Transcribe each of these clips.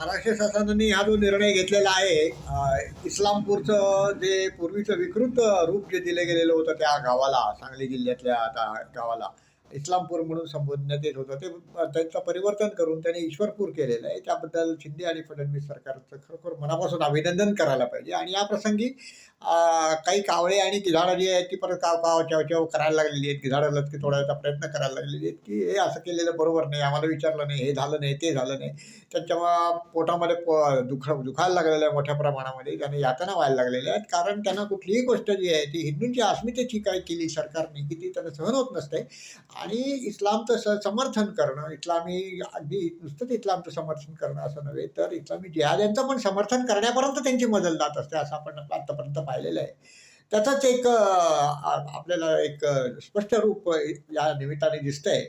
महाराष्ट्र शासनाने हा जो निर्णय घेतलेला आहे इस्लामपूरचं जे पूर्वीचं विकृत रूप जे दिलं गेलेलं होतं त्या गावाला सांगली जिल्ह्यातल्या आता गावाला इस्लामपूर म्हणून संबोधण्यात येत होतं. ते त्यांचं परिवर्तन करून त्यांनी ईश्वरपूर केलेलं आहे. त्याबद्दल शिंदे आणि फडणवीस सरकारचं खरोखर मनापासून अभिनंदन करायला पाहिजे. आणि या प्रसंगी काही कावळे आणि गिधाडं जी आहेत ती परत काव काव चव चव करायला लागलेली आहेत. गिधाडं लचकी तोडायचा प्रयत्न करायला लागलेली आहेत की हे असं केलेलं बरोबर नाही. आम्हाला विचारलं नाही हे झालं नाही ते झालं नाही. त्यांच्या पोटामध्ये प दुख दुखायला लागलेलं आहे मोठ्या प्रमाणामध्ये त्यांना यातना व्हायला लागलेल्या आहेत. कारण त्यांना कुठलीही गोष्ट जी आहे ती हिंदूंची अस्मितेची काय केली सरकारने की ती त्यांना सहन होत नसते. आणि इस्लामचं स समर्थन करणं इस्लामी अगदी नुसतंच इस्लामचं समर्थन करणं असं नव्हे तर इस्लामी जिहाद्यांचं पण समर्थन करण्यापर्यंत त्यांची मदत जात असते असं आपण आत्तापर्यंत पाहिलेलं आहे. त्याचंच एक आपल्याला एक स्पष्ट रूप या निमित्ताने दिसतंय.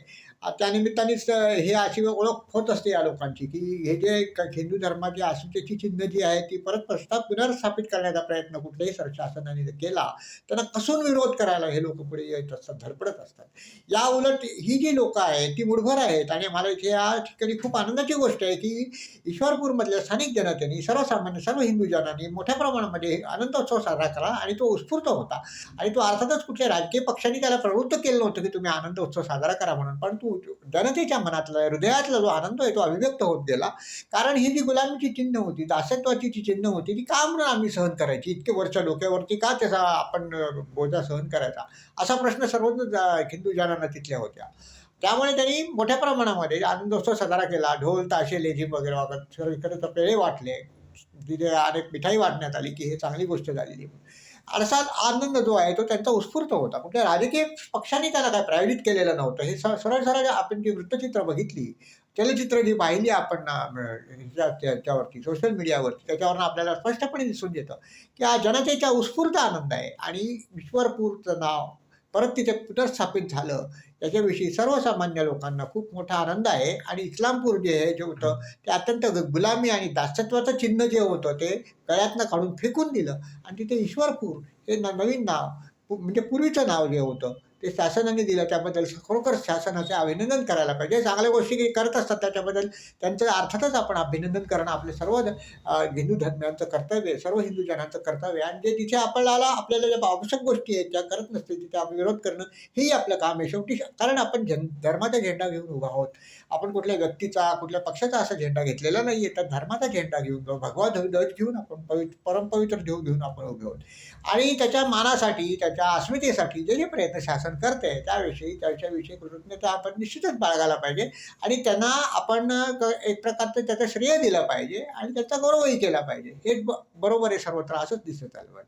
त्या निमित्तानेच हे अशी ओळख होत असते या लोकांची की हे जे क- हिंदू धर्माची अस्मितेची चिन्ह जी आहे ती परत प्रस्ताव पुनर्स्थापित करण्याचा प्रयत्न कुठल्याही सर शासनाने जर केला त्यांना कसून विरोध करायला हे लोक पुढे येत असतात धडपडत असतात. या उलट ही जी लोकं आहेत ती मुठभर आहेत आणि मला इथे या ठिकाणी खूप आनंदाची गोष्ट आहे की ईश्वरपूरमधल्या स्थानिक जनतेने सर्वसामान्य सर्व हिंदू जनांनी मोठ्या प्रमाणामध्ये आनंदोत्सव साजरा करा आणि तो उत्स्फूर्त होता. आणि तो अर्थातच कुठल्या राजकीय पक्षांनी त्याला प्रवृत्त केलं नव्हतं की तुम्ही आनंद उत्सव साजरा करा म्हणून. परंतु जनतेच्या मनातला हृदयातला जो आनंद आहे तो अभिव्यक्त होत गेला. कारण ही जी गुलामीची चिन्ह होती दासत्वाची जी चिन्ह होती ती का म्हणून आम्ही सहन करायची? इतके वर्ष डोक्यावरती का त्याचा आपण बोजा सहन करायचा? असा प्रश्न सर्व हिंदू जनांना तिथल्या होत्या. त्यामुळे त्यांनी मोठ्या प्रमाणामध्ये आनंदोत्सव साजरा केला. ढोल ताशे लेझी वगैरे वागत सर्व इकडे तर पेळे वाटले. तिथे अनेक मिठाई वाटण्यात आली की हे चांगली गोष्ट झालेली असा आनंद जो आहे तो त्यांचा उत्स्फूर्त होता. कुठल्या राजकीय पक्षाने त्याला काय प्रायोजित केलेलं नव्हतं हे सरळ सरळ आपण जी वृत्तचित्र बघितली चलचित्र जी पाहिली आपण त्याच्यावरती सोशल मीडियावरती त्याच्यावरनं आपल्याला स्पष्टपणे दिसून येतं की हा जनतेचा उत्स्फूर्त आनंद आहे. आणि ईश्वरपूरचं नाव परत तिथे पुनर्स्थापित झालं? याच्याविषयी सर्वसामान्य लोकांना खूप मोठा आनंद आहे. आणि इस्लामपूर जे हे जे होतं ते अत्यंत ग- गुलामी आणि दासत्वाचं चिन्ह जे होतं ते गळ्यातनं काढून फेकून दिलं. आणि तिथे ईश्वरपूर हे न नवीन नाव पु- म्हणजे पूर्वीचं नाव जे होतं ते शासनाने दिलं त्याबद्दल खरोखर शासनाचे अभिनंदन करायला पाहिजे. चांगल्या गोष्टी करत असतात त्याच्याबद्दल त्यांचं अर्थातच आपण अभिनंदन करणं आपले सर्व हिंदू धर्मियांचं कर्तव्य आहे सर्व हिंदू जनांचं कर्तव्य आहे आणि जे तिथे आपल्याला आपल्याला ज्या आवश्यक गोष्टी आहेत त्या करत नसतील तिथे आपण विरोध करणं हेही आपलं काम आहे. शेवटी कारण आपण जन धर्माचा झेंडा घेऊन उभा आहोत. आपण कुठल्या व्यक्तीचा कुठल्या पक्षाचा असा झेंडा घेतलेला नाही आहे तर धर्माचा झेंडा घेऊन भगवा ध्वज घेऊन आपण पवित्र परमपवित्र देव घेऊन आपण उभे आहोत. आणि त्याच्या मानासाठी त्याच्या अस्मितेसाठी जे जे प्रयत्न शासन करते त्याविषयी त्याच्याविषयी कृतज्ञता आपण निश्चितच बाळगायला पाहिजे. आणि त्यांना आपण एक प्रकारचं त्याचं श्रेय दिलं पाहिजे आणि त्याचा गौरवही केला पाहिजे. हे बरोबर आहे सर्वत्र असंच दिसत आलं.